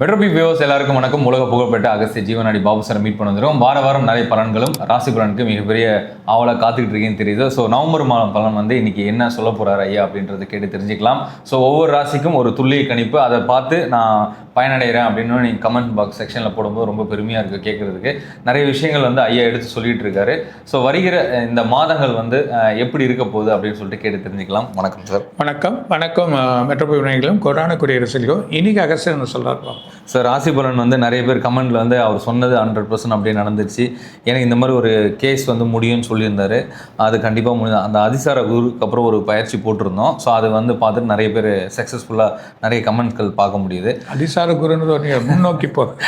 மெட்ரோபி viewers எல்லாருக்கும் வணக்கம். உலக புகழ்பெற்ற அகஸ்திய ஜீவனாடி பாபு சார் மீட் பண்ண வந்துடும் வார வாரம் நிறைய பலன்களும் ராசி பலனுக்கு மிகப்பெரிய ஆவலாக காத்துக்கிட்டு இருக்கேன்னு தெரியுது. ஸோ நவம்பர் மாதம் பலன் வந்து இன்னைக்கு என்ன சொல்ல போகிறார் ஐயா அப்படின்றத கேட்டு தெரிஞ்சுக்கலாம். ஸோ ஒவ்வொரு ராசிக்கும் ஒரு துல்லிய கணிப்பு. அதை பார்த்து நான் பயனடைகிறேன் அப்படின்னு நீங்கள் கமெண்ட் பாக்ஸ் செக்ஷனில் போடும்போது ரொம்ப பெருமையாக இருக்குது கேட்குறதுக்கு நிறைய விஷயங்கள் வந்து ஐயா எடுத்து சொல்லிட்டு இருக்காரு. ஸோ வருகிற இந்த மாதங்கள் வந்து எப்படி இருக்க போகுது அப்படின்னு சொல்லிட்டு கேட்டு தெரிஞ்சுக்கலாம். வணக்கம் சார். வணக்கம். வணக்கம் மெட்ரோபி விநாயகளும் குடியரசு குடியரசுலையும் இன்னைக்கு அகஸ்டர் சொல்கிறார் சார் ராசி பலன் வந்து நிறைய பேர் கமெண்ட்ல வந்து அவர் சொன்னது ஹண்ட்ரட் பர்சன்ட் அப்படியே நடந்துருச்சு. எனக்கு இந்த மாதிரி ஒரு கேஸ் வந்து முடியும்னு சொல்லியிருந்தாரு. அது கண்டிப்பாக முடியும் அந்த அதிசார குருக்கு அப்புறம் ஒரு பயிற்சி போட்டிருந்தோம். ஸோ அது வந்து பார்த்துட்டு நிறைய பேர் சக்ஸஸ்ஃபுல்லாக நிறைய கமெண்ட்கள் பார்க்க முடியுது. அதிசார குருன்னு ஒரு முன்னோக்கி போகிறது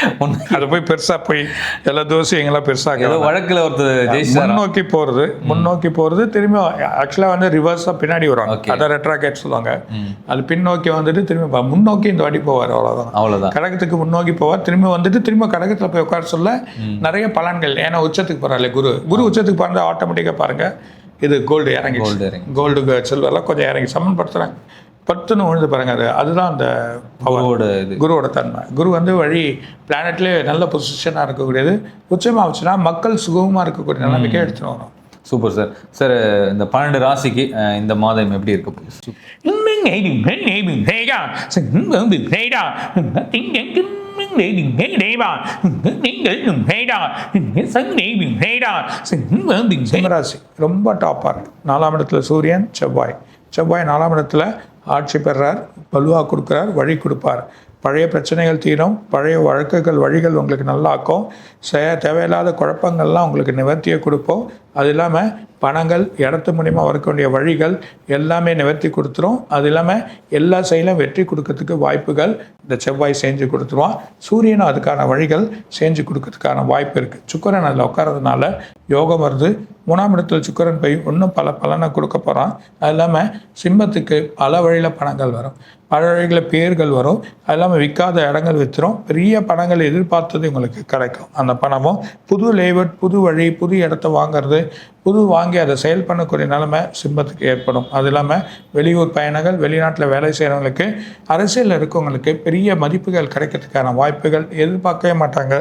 அது போய் பெருசாக போய் எல்லா தோசையும் எங்கெல்லாம் ஏதோ பெருசாக வழக்கில் ஒருத்தர் ஜெயிச்சாரா? முன்னோக்கி போகிறது முன்னோக்கி போகிறது திரும்பி ஆக்சுவலாக வந்து ரிவர்ஸாக பின்னாடி வரும் Okay. அதை ரெட்ராகேட் சொல்லுவாங்க. அது பின்னோக்கி வந்துட்டு திரும்பி பா- முன்னோக்கி இந்த வாட்டி போவார் அவ்வளோதான் அவ்வளோதான் கடகத்துக்கு முன்னோக்கி போவார். திரும்பி வந்துட்டு திரும்ப கடகத்தில் போய் உட்கார சொல்ல நிறைய பலன்கள். ஏன்னா உச்சத்துக்கு போகிறாள் குரு. குரு உச்சத்துக்கு போகிறத ஆட்டோமேட்டிக்காக பாருங்க. இது கோல்டு இறங்கி Gold இறங்கி. கோல்டு சில்வர்லாம் கொஞ்சம் இறங்கி சமன்படுத்துகிறாங்க பத்துன்னு விழுந்து பாருங்க அது. அதுதான் அந்த பவர் அவரோட இது. குருவோட தன்மை. குரு வந்து வழி பிளானட்லேயே நல்ல பொசிஷனாக இருக்கக்கூடியது. உச்சமாக வச்சுன்னா மக்கள் சுகமாக இருக்கக்கூடிய நிலைமைக்கே எடுத்துன்னு வரும் சூப்பர் சார். சார் இந்த பன்னெண்டு ராசிக்கு இந்த மாதம் எப்படி இருக்க? போகுது சிம்மராசி ரொம்ப டாப்பாக இருக்கு. நாலாம் இடத்துல சூரியன் செவ்வாய். செவ்வாய் நாலாம் இடத்துல ஆட்சி பெறார் பலுவா கொடுக்குறார் வழி கொடுப்பார். பழைய பிரச்சனைகள் தீரும் பழைய வழக்குகள் வழிகள் உங்களுக்கு நல்லாக்கும். செய்ய தேவையில்லாத குழப்பங்கள்லாம் உங்களுக்கு நிவர்த்தியை கொடுப்போம். அது இல்லாமல் பணங்கள் இடத்து மூலிமா வரக்கூடிய வழிகள் எல்லாமே நிவர்த்தி கொடுத்துரும். அது இல்லாமல் எல்லா செயலும் வெற்றி கொடுக்கறதுக்கு வாய்ப்புகள் இந்த செவ்வாய் செஞ்சு கொடுத்துருவான். சூரியனும் அதுக்கான வழிகள் செஞ்சு கொடுக்கறதுக்கான வாய்ப்பு இருக்குது சுக்கரன் அதில் உட்காரதுனால யோகம் வருது. மூணாம் இடத்துல சுக்கரன் போய் இன்னும் பல பலனை கொடுக்க போகிறான் அது இல்லாமல் சிம்மத்துக்கு பல வழியில் பணங்கள் வரும். பல வழிகளில் பேர்கள் வரும். அது இல்லாமல் விற்காத இடங்கள் விற்றுரும் பெரிய பணங்கள் எதிர்பார்த்தது உங்களுக்கு கிடைக்கும். அந்த பணமும் புது லேவட் புது வழி புது இடத்த வாங்குறது புது வாங்கி அதை செயல் பண்ணக்கூடிய நிலைமை சிம்மத்துக்கு ஏற்படும். அது இல்லாமல் வெளியூர் பயணங்கள் வெளிநாட்டில் வேலை செய்கிறவங்களுக்கு அரசியலில் இருக்கவங்களுக்கு பெரிய மதிப்புகள் கிடைக்கிறதுக்கான வாய்ப்புகள் எதிர்பார்க்கவே மாட்டாங்க.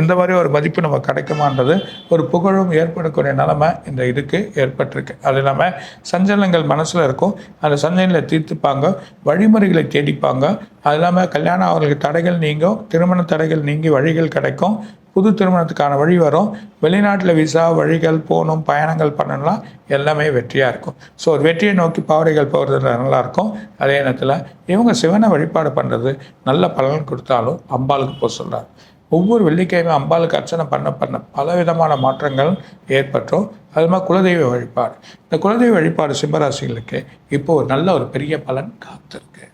எந்த மாதிரி ஒரு மதிப்பு நம்ம கிடைக்குமான்றது ஒரு புகழும் ஏற்படக்கூடிய நிலைமை இந்த இதுக்கு ஏற்பட்டிருக்கு. அது இல்லாமல் சஞ்சலங்கள் மனசில் இருக்கும். அந்த சஞ்சலங்களை தீர்த்துப்பாங்க. வழிமுறைகளை தேடிப்பாங்க. அது இல்லாமல் கல்யாணம் அவர்களுக்கு தடைகள் நீங்கும். திருமண தடைகள் நீங்கி வழிகள் கிடைக்கும். புது திருமணத்துக்கான வழி வரும். வெளிநாட்டில் விசா வழிகள் போகணும் பயணங்கள் பண்ணலாம் எல்லாமே வெற்றியாக இருக்கும். ஸோ ஒரு வெற்றியை நோக்கி பாவடைகள் போகிறதுல நல்லாயிருக்கும். அதே நேரத்தில் இவங்க சிவனை வழிபாடு பண்ணுறது நல்ல பலன் கொடுத்தாலும் அம்பாளுக்கு போக சொல்கிறார் ஒவ்வொரு வெள்ளிக்கிழமை அம்பாளுக்கு அர்ச்சனை பண்ண பண்ண பல விதமான மாற்றங்கள் ஏற்பட்டோம். அது மாதிரி குலதெய்வ வழிபாடு. இந்த குலதெய்வ வழிபாடு சிம்மராசிகளுக்கு இப்போ ஒரு நல்ல ஒரு பெரிய பலன் காத்திருக்கு.